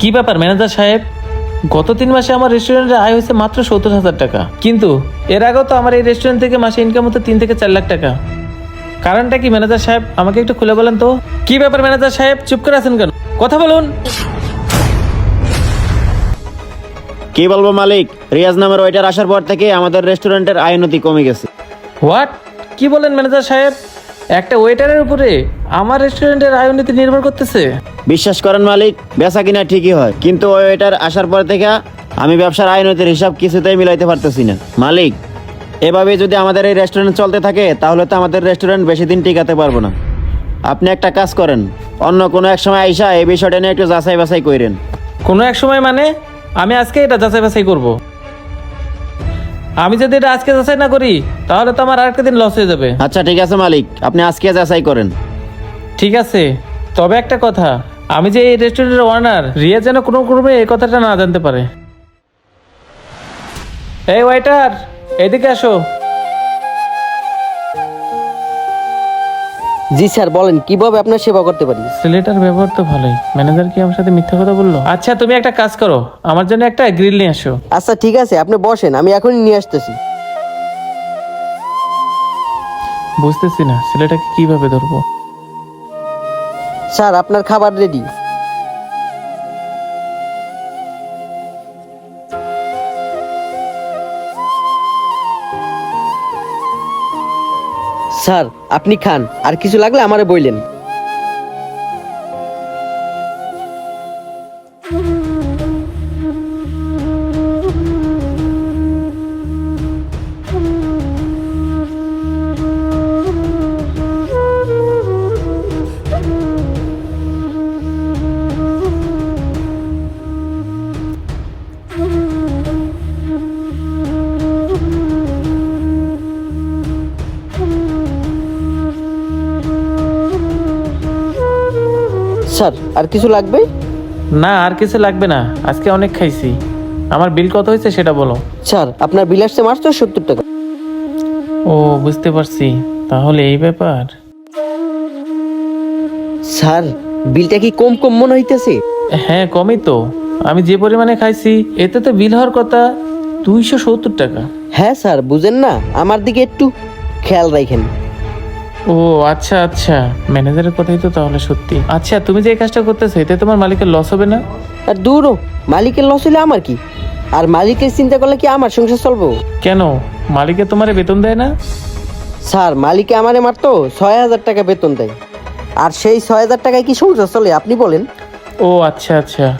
কি ব্যাপার ম্যানেজার সাহেব? গত তিন মাসে আমার রেস্টুরেন্টের আয় হয়েছে মাত্র সত্তর হাজার টাকা। কিন্তু এর আগেও তো আমার এই রেস্টুরেন্ট থেকে মাসে ইনকাম হতো তিন থেকে চার লাখ টাকা। কারণটা কি ম্যানেজার সাহেব? আমাকে একটু খুলে বলেন তো। কি ব্যাপার ম্যানেজার সাহেব? চুপ করে আছেন কেন? কথা বলুন। কি বলব মালিক রিয়াজ নামের ওইটার আসার পর থেকে আমাদের রেস্টুরেন্টের আয় আয়নতি কমে গেছে। হোয়াট কি বলেন ম্যানেজার সাহেব? একটা ওয়েটারের উপরে আমার রেস্টুরেন্টের আয়নীতি নির্ভর করতেছে। বিশ্বাস করেন মালিক বেচা কিনা ঠিকই হয়। কিন্তু ওই ওইটার আসার পর থেকে আমি ব্যবসার আয়নতির হিসাব কিছুতেই মিলাইতে পারতেছি না। মালিক এভাবে যদি আমাদের এই রেস্টুরেন্ট চলতে থাকে তাহলে তো আমাদের রেস্টুরেন্ট বেশি দিন টিকাতে পারব না। আপনি একটা কাজ করেন অন্য কোনো এক সময় আইসা এই বিষয়টা নিয়ে একটু যাচাই বাছাই করেন কোনো এক সময় মানে? আমি আজকে এটা যাচাই বাছাই করব। আমি যদি এটা আজকে যাচাই না করি তাহলে তো আমার আরেকটা দিন লস হয়ে যাবে। আচ্ছা ঠিক আছে মালিক। আপনি আজকে যাচাই করেন। ঠিক আছে। তবে একটা কথা আমি যে এই রেস্টুরেন্টের ওনার রিয়া যেন কোনো ক্রমে এই কথাটা না জানতে পারে। এই ওয়াইটার এদিকে আসো। জি স্যার বলেন কীভাবে আপনার সেবা করতে পারি? সিলেটার ব্যবহার তো ভালোই। ম্যানেজার কি আমার সাথে মিথ্যা কথা বলল? আচ্ছা তুমি একটা কাজ করো। আমার জন্য একটা গ্রিল নিয়ে আসো। আচ্ছা ঠিক আছে আপনি বসেন আমি এখনই নিয়ে আসতেছি। বুঝতেছি না ছেলেটাকে কীভাবে ধরবো? স্যার আপনার খাবার রেডি। স্যার আপনি খান। আর কিছু লাগলে আমারে বইলেন। স্যার আর কিছু লাগবে? না আর কিছু লাগবে না। আজকে অনেক খাইছি। আমার বিল কত হয়েছে সেটা বলো। স্যার আপনার বিল আসছে মাত্র সত্তর টাকা। ও বুঝতে পারছি। তাহলে এই ব্যাপার। স্যার বিলটা কি কম কম মনে হইতেছে? হ্যাঁ কমই তো। আমি যে পরিমাণে খাইছি এতে তো বিল হওয়ার কথা দুইশো সত্তর টাকা। হ্যাঁ স্যার বুঝেন না আমার দিকে একটু খেয়াল রাখেন। ও আচ্ছা আচ্ছা। ম্যানেজারের কথাই তো তাহলে সত্যি। আচ্ছা তুমি যে এই কাজটা করতেছো এতে তোমার মালিকের লস হবে না? আর দূরও মালিকের লস হলে আমার কি? আর মালিকের চিন্তা করলে কি আমার সংসার চলবো? কেন? মালিকে তোমারে বেতন দেয় না? স্যার মালিকে আমারে মাত্র ছয় হাজার টাকা বেতন দেয়। আর সেই ছয় হাজার টাকায় কি সংসার চলে আপনি বলেন। ও আচ্ছা আচ্ছা।